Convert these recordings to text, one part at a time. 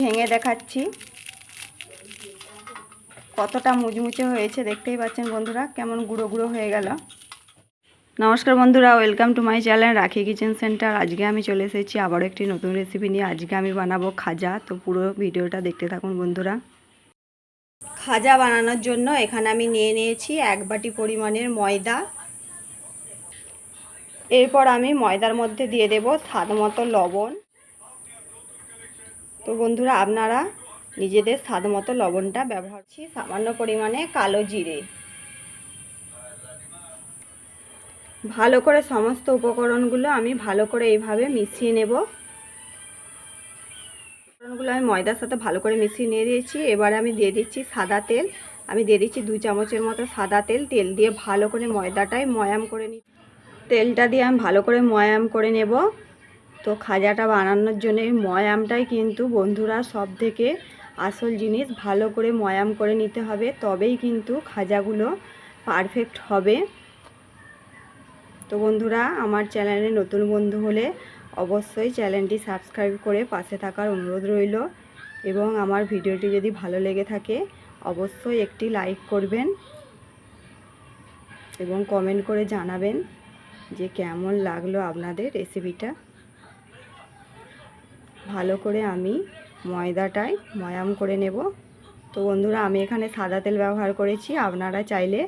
ভেঙে দেখাচ্ছি। কতটা মুচমুচে হয়েছে দেখতেই পাচ্ছেন বন্ধুরা, কেমন গুঁড়ো গুঁড়ো হয়ে গেল। নমস্কার বন্ধুরা, welcome to my channel Rakhi kitchen centre. আজকে আমি চলে এসেছি আবারও একটি নতুন রেসিপি নিয়ে। আজকে আমি বানাবো খাজা, তো পুরো ভিডিওটা দেখতে থাকুন বন্ধুরা। খাজা বানানোর জন্য এখানে আমি নিয়ে নিয়েছি এক বাটি পরিমাণের ময়দা। এরপর আমি ময়দার মধ্যে দিয়ে দেব স্বাদ মতো লবণ। তো বন্ধুরা, আপনারা নিজেদের স্বাদ মতো লবণটা ব্যবহার করছি, সামান্য পরিমাণে কালো জিরে। ভালো করে সমস্ত উপকরণগুলো আমি ভালো করে এইভাবে মিশিয়ে নেব। উপকরণগুলো আমি ময়দার সাথে ভালো করে মিশিয়ে নিয়ে দিয়েছি। এবারে আমি দিয়ে দিচ্ছি সাদা তেল। আমি দিয়ে দিচ্ছি দু চামচের মতো সাদা তেল। তেল দিয়ে ভালো করে ময়দাটাই ময়াম করে নি তেলটা দিয়ে আমি ভালো করে ময়াম করে নেব। তো খাজাটা বানানোর জন্য এই ময়ামটাই কিন্তু বন্ধুরা সব থেকে আসল জিনিস। ভালো করে ময়াম করে নিতে হবে, তবেই কিন্তু খাজাগুলো পারফেক্ট হবে। তো বন্ধুরা, আমার চ্যানেলে নতুন বন্ধু হলে অবশ্যই চ্যানেলটি সাবস্ক্রাইব করে পাশে থাকার অনুরোধ রইল এবং আমার ভিডিওটি যদি ভালো লেগে থাকে, অবশ্যই একটি লাইক করবেন এবং কমেন্ট করে জানাবেন যে কেমন লাগল আপনাদের রেসিপিটা ভালো করে আমি ময়দাটাই ময়াম করে নেব। তো বন্ধুরা, আমি এখানে সাদা তেল ব্যবহার করেছি। আপনারা চাইলে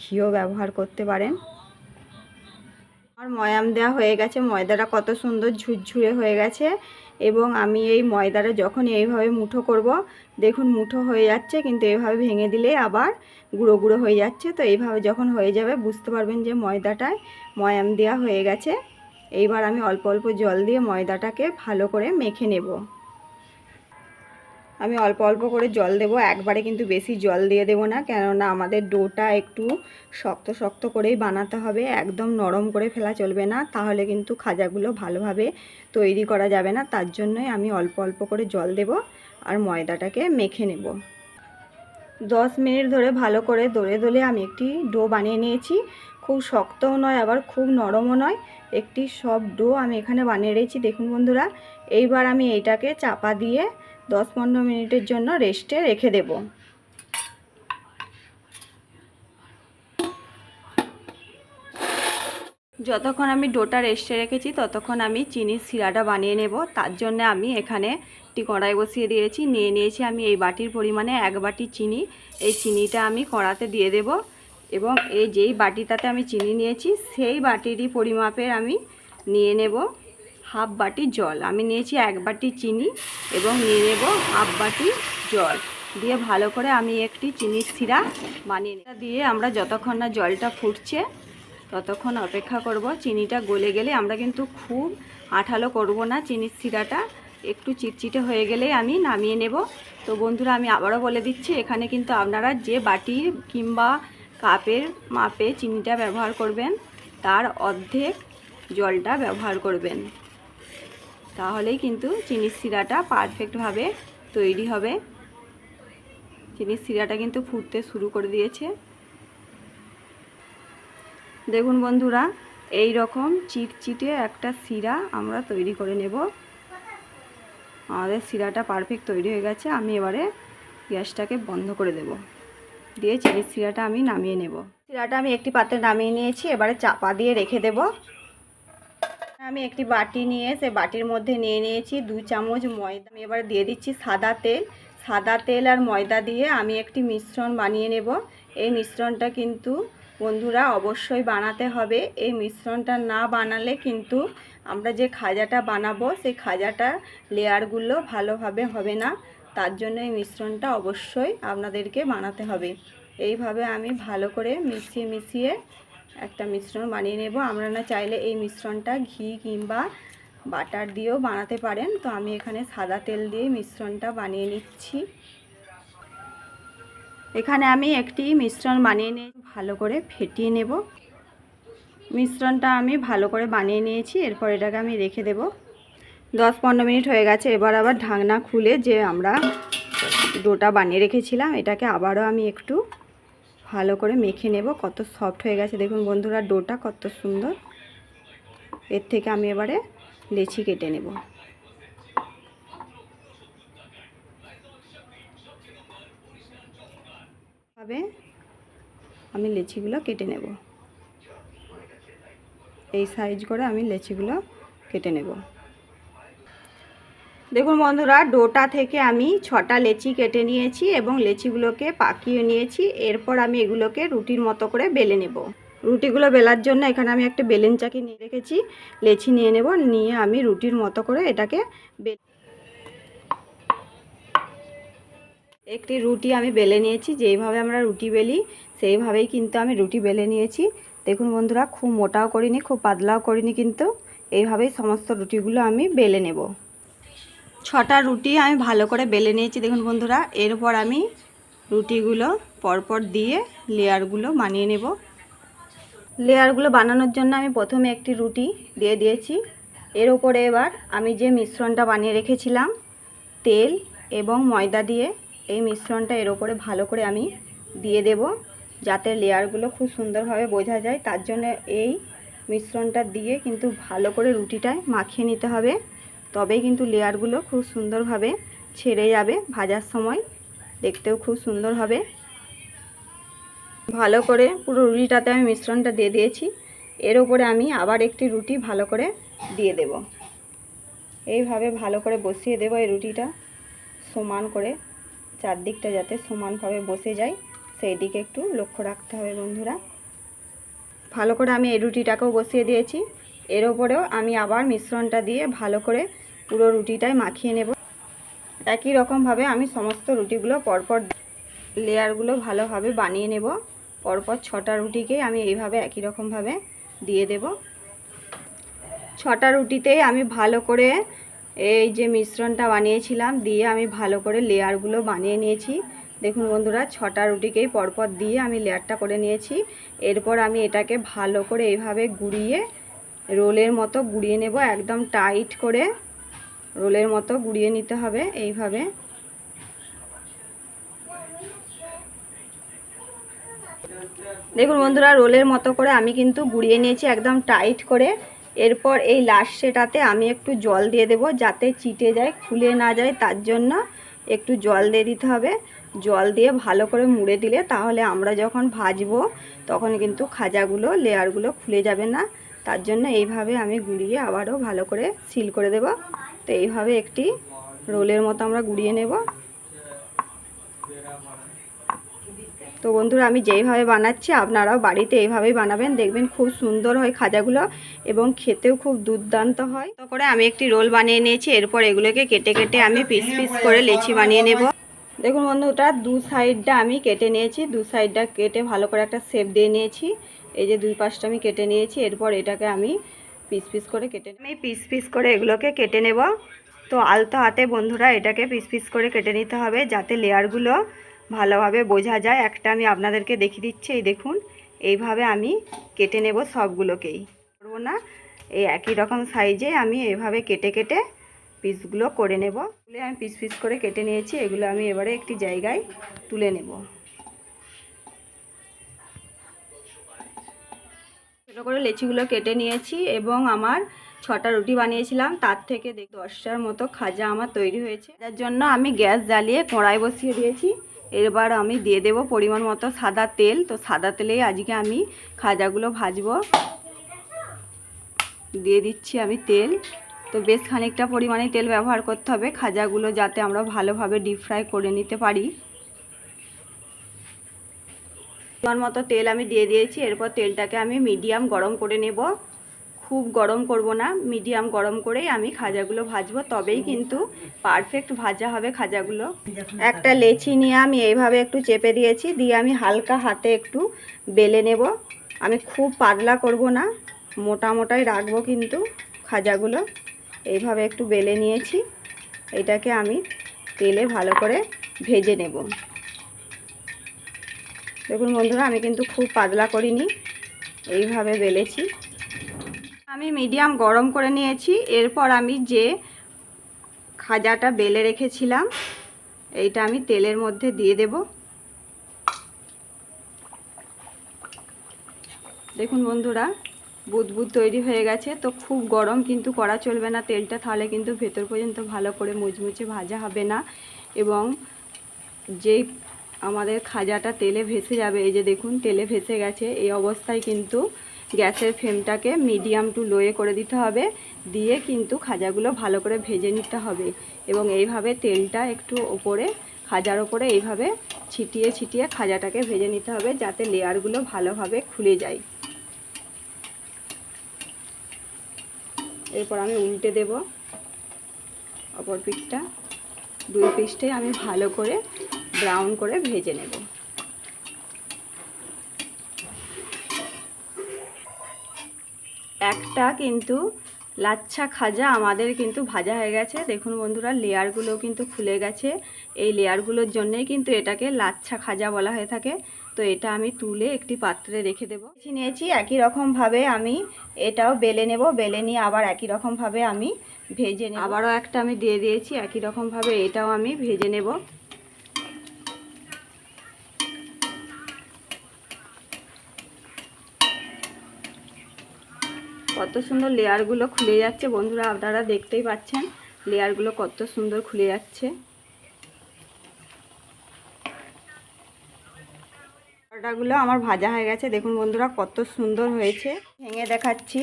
ঘিও ব্যবহার করতে পারেন। আমার ময়াম দেওয়া হয়ে গেছে। ময়দাটা কত সুন্দর ঝুরঝুরে হয়ে গেছে এবং আমি এই ময়দাটা যখন এইভাবে মুঠো করব, দেখুন মুঠো হয়ে যাচ্ছে, কিন্তু এইভাবে ভেঙে দিলে আবার গুঁড়ো গুঁড়ো হয়ে যাচ্ছে। তো এইভাবে যখন হয়ে যাবে, বুঝতে পারবেন যে ময়দাটায় ময়াম দেওয়া হয়ে গেছে। এইবার আমি অল্প অল্প জল দিয়ে ময়দাটাকে ভালো করে মেখে নেব। আমি অল্প অল্প করে জল দেব, একবারে কিন্তু বেশি জল দিয়ে দেব না, কেননা আমাদের ডোটা একটু শক্ত শক্ত করেই বানাতে হবে, একদম নরম করে ফেলা চলবে না, তাহলে কিন্তু খাজাগুলো ভালোভাবে তৈরি করা যাবে না, তার জন্যই আমি অল্প অল্প করে জল দেব আর ময়দাটাকে মেখে নেব। দশ মিনিট ধরে ভালো করে দোলে দোলে আমি একটি ডো বানিয়ে নিয়েছি খুব শক্তও নয়, আবার খুব নরমও নয়। একটি সব ডো আমি এখানে বানিয়ে রেখেছি। দেখুন বন্ধুরা, এইবার আমি এইটাকে চাপা দিয়ে দশ পনেরো মিনিটের জন্য রেস্টে রেখে দেব। যতক্ষণ আমি ডোটা রেস্টে রেখেছি, ততক্ষণ আমি চিনির শিরাটা বানিয়ে নেব। তার জন্য আমি এখানে একটি কড়াই বসিয়ে দিয়েছি। নিয়ে নিয়েছি আমি এই বাটির পরিমাণে এক বাটি চিনি। এই চিনিটা আমি কড়াতে দিয়ে দেব। এবং এই যেই বাটিটাতে আমি চিনি নিয়েছি, সেই বাটিরই পরিমাপের আমি নিয়ে নেব হাফ বাটি জল। আমি নিয়েছি এক বাটি চিনি এবং নিয়ে নেব হাফ বাটি জল। দিয়ে ভালো করে আমি একটি চিনির শিরা বানিয়ে নেব। দিয়ে আমরা যতক্ষণ না জলটা ফুটছে, ততক্ষণ অপেক্ষা করব। চিনিটা গলে গেলে আমরা কিন্তু খুব আঠালো করব না চিনির শিরাটা। একটু চিটচিটে হয়ে গেলে আমি নামিয়ে নেব। তো বন্ধুরা, আমি আবারও বলে দিচ্ছি, এখানে কিন্তু আপনারা যে বাটির কিংবা কাপের মাপে চিনিটা ব্যবহার করবেন, তার অর্ধেক জলটা ব্যবহার করবেন। তাহলেই কিন্তু চিনির শিরাটা পারফেক্টভাবে তৈরি হবে। চিনির শিরাটা কিন্তু ফুটতে শুরু করে দিয়েছে। দেখুন বন্ধুরা এই রকম চিটচিটে একটা শিরা আমরা তৈরি করে নেব। আমাদের শিরাটা পারফেক্ট তৈরি হয়ে গেছে, আমি এবারে গ্যাসটাকে বন্ধ করে দেব। দিয়ে চিনির শিরাটা আমি নামিয়ে নেব। শিরাটা আমি একটি পাত্রে নামিয়ে নিয়েছি, এবারে চাপা দিয়ে রেখে দেব। আমি একটি বাটি নিয়ে, সে বাটির মধ্যে নিয়ে নিয়েছি দু চামচ ময়দা। আমি এবারে দিয়ে দিচ্ছি সাদা তেল। সাদা তেল আর ময়দা দিয়ে আমি একটি মিশ্রণ বানিয়ে নেব। এই মিশ্রণটা কিন্তু বন্ধুরা অবশ্যই বানাতে হবে। এই মিশ্রণটা না বানালে কিন্তু আমরা যে খাজাটা বানাবো, সেই খাজাটা লেয়ারগুলো ভালোভাবে হবে না। তার জন্য এই মিশ্রণটা অবশ্যই আপনাদেরকে বানাতে হবে। এইভাবে আমি ভালো করে মিশিয়ে মিশিয়ে একটা মিশ্রণ বানিয়ে নেব। আমরা না চাইলে এই মিশ্রণটা ঘি কিংবা বাটার দিয়েও বানাতে পারেন। তো আমি এখানে সাদা তেল দিয়ে মিশ্রণটা বানিয়ে নিচ্ছি। এখানে আমি একটি মিশ্রণ বানিয়ে নিয়ে ভালো করে ফেটিয়ে নেব। মিশ্রণটা আমি ভালো করে বানিয়ে নিয়েছি। এরপর এটাকে আমি রেখে দেব। দশ পনেরো মিনিট হয়ে গেছে, এবার আবার ঢাকনা খুলে যে আমরা ডোটা বানিয়ে রেখেছিলাম, এটাকে আবারও আমি একটু ভালো করে মেখে নেব। কত সফট হয়ে গেছে। দেখুন বন্ধুরা, ডোটা কত সুন্দর। এর থেকে আমি এবারে লেচি কেটে নেব। ভাবে আমি লেচিগুলো কেটে নেব। এই সাইজ করে আমি লেচিগুলো কেটে নেব। দেখুন বন্ধুরা, ডোটা থেকে আমি ছটা লেচি কেটে নিয়েছি এবং লেচিগুলোকে পাকিয়ে নিয়েছি। এরপর আমি এগুলোকে রুটির মতো করে বেলে নেব। রুটিগুলো বেলার জন্য এখানে আমি একটা বেলেন চাকি নিয়ে রেখেছি। লেচি নিয়ে নেব, নিয়ে আমি রুটির মতো করে এটাকে একটি রুটি আমি বেলে নিয়েছি, যেইভাবে আমরা রুটি বেলি, সেইভাবেই কিন্তু আমি রুটি বেলে নিয়েছি। দেখুন বন্ধুরা, খুব মোটাও করিনি, খুব পাতলাও করিনি কিন্তু, এইভাবেই সমস্ত রুটিগুলো আমি বেলে নেব। ছটা রুটি আমি ভালো করে বেলে নিয়েছি, দেখুন বন্ধুরা। এরপর আমি রুটিগুলো পরপর দিয়ে লেয়ারগুলো বানিয়ে নেব। লেয়ারগুলো বানানোর জন্য আমি প্রথমে একটি রুটি দিয়ে দিয়েছি। এর ওপরে এবার আমি যে মিশ্রণটা বানিয়ে রেখেছিলাম, তেল এবং ময়দা দিয়ে, এই মিশ্রণটা এর ওপরে ভালো করে আমি দিয়ে দেব, যাতে লেয়ারগুলো খুব সুন্দরভাবে বোঝা যায়। তার জন্য এই মিশ্রণটা দিয়ে কিন্তু ভালো করে রুটিটায় মাখিয়ে নিতে হবে। তবেই কিন্তু লেয়ারগুলো খুব সুন্দরভাবে ছেড়ে যাবে ভাজার সময়। দেখতেও খুব সুন্দর হবে। ভালো করে পুরো রুটিটাতে আমি মিশ্রণটা দিয়ে দিয়েছি। এর ওপরে আমি আবার একটি রুটি ভালো করে দিয়ে দেব। এইভাবে ভালো করে বসিয়ে দেবো এই রুটিটা সমান করে। চারদিকটা যাতে সমানভাবে বসে যায়, সেই দিকে একটু লক্ষ্য রাখতে হবে বন্ধুরা। ভালো করে আমি এই রুটিটাকেও বসিয়ে দিয়েছি। এর ওপরেও আমি আবার মিশ্রণটা দিয়ে ভালো করে পুরো রুটিটাই মাখিয়ে নেব। একই রকমভাবে আমি সমস্ত রুটিগুলো পরপর লেয়ারগুলো ভালোভাবে বানিয়ে নেব। পরপর ছটা রুটিকেই আমি এইভাবে একই রকমভাবে দিয়ে দেব। ছটা রুটিতেই আমি ভালো করে এই যে মিশ্রণটা বানিয়েছিলাম, দিয়ে আমি ভালো করে লেয়ারগুলো বানিয়ে নিয়েছি। দেখুন বন্ধুরা, ছটা রুটিকেই পরপর দিয়ে আমি লেয়ারটা করে নিয়েছি। এরপর আমি এটাকে ভালো করে এইভাবে গুড়িয়ে রোলের মতো গুড়িয়ে নেব, একদম টাইট করে রোলের মতো গুড়িয়ে নিতে হবে এইভাবে। দেখুন বন্ধুরা, রোলের মতো করে আমি কিন্তু গুড়িয়ে নিয়েছি একদম টাইট করে। এরপর এই লাস্টেটাতে আমি একটু জল দিয়ে দেব যাতে চিটে যায়, খুলে না যায়, তার জন্য একটু জল দিয়ে দিতে হবে। জল দিয়ে ভালো করে মুড়ে দিলে তাহলে আমরা যখন ভাজবো তখন কিন্তু খাজাগুলো, লেয়ারগুলো খুলে যাবে না। তার জন্য এইভাবে আমি গুড়িয়ে আবারও ভালো করে সিল করে দেব। তো এইভাবে একটি রোলের মতো আমরা গুড়িয়ে নেব। তো বন্ধুরা, আমি যেইভাবে বানাচ্ছি, আপনারাও বাড়িতে এইভাবেই বানাবেন। দেখবেন খুব সুন্দর হয় খাজাগুলো এবং খেতেও খুব দুর্দান্ত হয়। তো করে আমি একটি রোল বানিয়ে নিয়েছি, এরপর এগুলোকে কেটে কেটে আমি পিস পিস করে লেচি বানিয়ে নেব। দেখুন বন্ধুটা দু সাইডটা আমি কেটে নিয়েছি, দু সাইডটা কেটে ভালো করে একটা শেপ দিয়ে নিয়েছি। এই যে দুই পাশটা আমি কেটে নিয়েছি, এরপর এটাকে আমি পিস পিস করে কেটে আমি পিস পিস করে এগুলোকে কেটে নেব। তো আলতো হাতে বন্ধুরা, এটাকে পিস পিস করে কেটে নিতে হবে যাতে লেয়ারগুলো ভালোভাবে বোঝা যায়। একটা আমি আপনাদেরকে দেখিয়ে দিচ্ছি, এই দেখুন, এইভাবে আমি কেটে নেব সবগুলোকেই। করব না, এই একই রকম সাইজে আমি এভাবে কেটে কেটে পিসগুলো করে নেব। আমি পিস পিস করে কেটে নিয়েছি, এগুলো আমি এবারে একটি জায়গায় তুলে নেব। ছোটো করে লেচিগুলো কেটে নিয়েছি এবং আমার ছটা রুটি বানিয়েছিলাম। তার থেকে দেখ, দশটার মতো খাজা আমার তৈরি হয়েছে। যার জন্য আমি গ্যাস জ্বালিয়ে কড়াই বসিয়ে দিয়েছি। এবার আমি দিয়ে দেব পরিমাণ মতো সাদা তেল। তো সাদা তেলেই আজকে আমি খাজাগুলো ভাজবো। দিয়ে দিচ্ছি আমি তেল। তো বেশ খানিকটা পরিমাণে তেল ব্যবহার করতে হবে। খাজাগুলো যাতে আমরা ভালোভাবে ডিপ ফ্রাই করে নিতে পারি। পরিমাণ মতো তেল আমি দিয়ে দিয়েছি। এরপর তেলটাকে আমি মিডিয়াম গরম করে নেব। খুব গরম করব না, মিডিয়াম গরম করেই আমি খাজাগুলো ভাজবো। তবেই কিন্তু পারফেক্ট ভাজা হবে খাজাগুলো। একটা লেচি নিয়ে আমি এইভাবে একটু চেপে দিয়েছি, দিয়ে আমি হালকা হাতে একটু বেলে নেব। আমি খুব পাতলা করব না, মোটা মোটাই রাখব কিন্তু খাজাগুলো। এইভাবে একটু বেলে নিয়েছি। এটাকে আমি তেলে ভালো করে ভেজে নেব। দেখুন বন্ধুরা, আমি কিন্তু খুব পাতলা করিনি, এইভাবে বেলেছি। আমি মিডিয়াম গরম করে নিয়েছি, এরপর আমি যে খাজাটা বেলে রেখেছিলাম, এইটা আমি তেলের মধ্যে দিয়ে দেব। দেখুন বন্ধুরা, বুদবুদ তৈরি হয়ে গেছে, তো খুব গরম কিন্তু করা চলবে না তেলটা, তাহলে কিন্তু ভেতর পর্যন্ত ভালো করে মুচমুচে ভাজা হবে না। এবং যেই আমাদের খাজাটা তেলে ভেসে যাবে। এই যে দেখুন, তেলে ভেসে গেছে। এই অবস্থায় কিন্তু গ্যাসের ফ্লেমটাকে মিডিয়াম টু লোয়ে করে দিতে হবে। দিয়ে কিন্তু খাজাগুলো ভালো করে ভেজে নিতে হবে। এবং এইভাবে তেলটা একটু ওপরে, খাজার ওপরে এইভাবে ছিটিয়ে ছিটিয়ে খাজাটাকে ভেজে নিতে হবে যাতে লেয়ারগুলো ভালোভাবে খুলে যায়। এরপর আমি উল্টে দেব অপর পিঠটা। দুই পিসটাই আমি ভালো করে ব্রাউন করে ভেজে নেব। একটা কিন্তু লাচ্ছা খাজা আমাদের কিন্তু ভাজা হয়ে গেছে। দেখুন বন্ধুরা, লেয়ারগুলো কিন্তু খুলে গেছে। এই লেয়ারগুলোর জন্যই কিন্তু এটাকে লাচ্ছা খাজা বলা হয়ে থাকে। তো এটা আমি তুলে একটি পাত্রে রেখে দেবো। নিয়েছি, একই রকমভাবে আমি এটাও বেলে নেব। বেলে নিয়ে আবার একই রকমভাবে আমি ভেজে নেব। আবারও একটা আমি দিয়ে দিয়েছি, একই রকমভাবে এটাও আমি ভেজে নেব। কত সুন্দর লেয়ারগুলো খুলে যাচ্ছে। বন্ধুরা, আপনারা দেখতেই পাচ্ছেন লেয়ারগুলো কত সুন্দর খুলে যাচ্ছে। পরোটাগুলো আমার ভাজা হয়ে গেছে। দেখুন বন্ধুরা, কত সুন্দর হয়েছে। ভেঙে দেখাচ্ছি।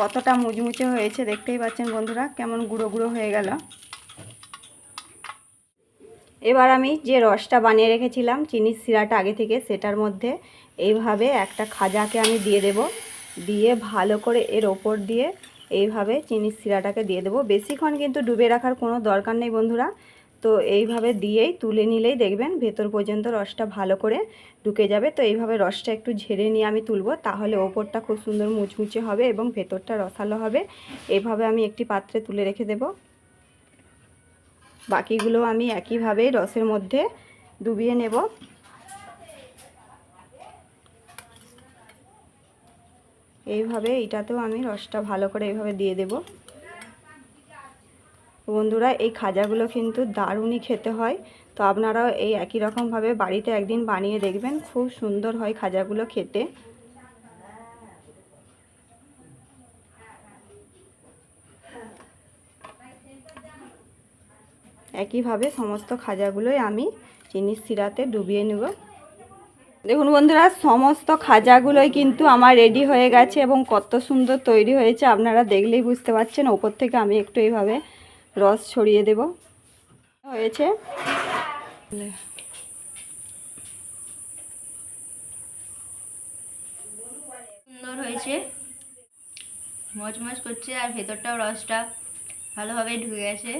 কতটা মুচমুচে হয়েছে দেখতেই পাচ্ছেন বন্ধুরা, কেমন গুঁড়ো গুঁড়ো হয়ে গেল। এবার আমি যে রসটা বানিয়ে রেখেছিলাম, চিনির শিরাটা আগে থেকে সেটার মধ্যে এইভাবে একটা খাজাকে আমি দিয়ে দেব। দিয়ে ভালো করে এর ওপর দিয়ে এইভাবে চিনির শিরাটাকে দিয়ে দেবো। বেশিক্ষণ কিন্তু ডুবে রাখার কোনো দরকার নেই বন্ধুরা। তো এইভাবে দিয়েই তুলে নিলেই দেখবেন ভেতর পর্যন্ত রসটা ভালো করে ঢুকে যাবে। তো এইভাবে রসটা একটু ঝেড়ে নিয়ে আমি তুলবো। তাহলে ওপরটা খুব সুন্দর মুচমুচে হবে এবং ভেতরটা রসালো হবে। এইভাবে আমি একটি পাত্রে তুলে রেখে দেব। বাকিগুলো আমি একইভাবেই রসের মধ্যে ডুবিয়ে নেব। এইভাবে এটাতেও আমি রসটা ভালো করে এইভাবে দিয়ে দেব। বন্ধুরা, এই খাজাগুলো কিন্তু দারুণই খেতে হয়। তো আপনারাও এই একই রকমভাবে বাড়িতে একদিন বানিয়ে দেখবেন, খুব সুন্দর হয় খাজাগুলো খেতে। একইভাবে সমস্ত খাজাগুলোই আমি চিনির শিরাতে ডুবিয়ে নেব। দেখুন বন্ধুরা, সমস্ত খাজাগুলোই কিন্তু আমার রেডি হয়ে গেছে এবং কত সুন্দর তৈরি হয়েছে। আপনারা দেখলেই বুঝতে পারছেন, ওপর থেকে আমি একটু এইভাবে রস ছড়িয়ে দেব। হয়েছে। সুন্দর হয়েছে। মচমচ করছে আর ভেতরটাও রসটা ভালোভাবে ঢুকে গেছে।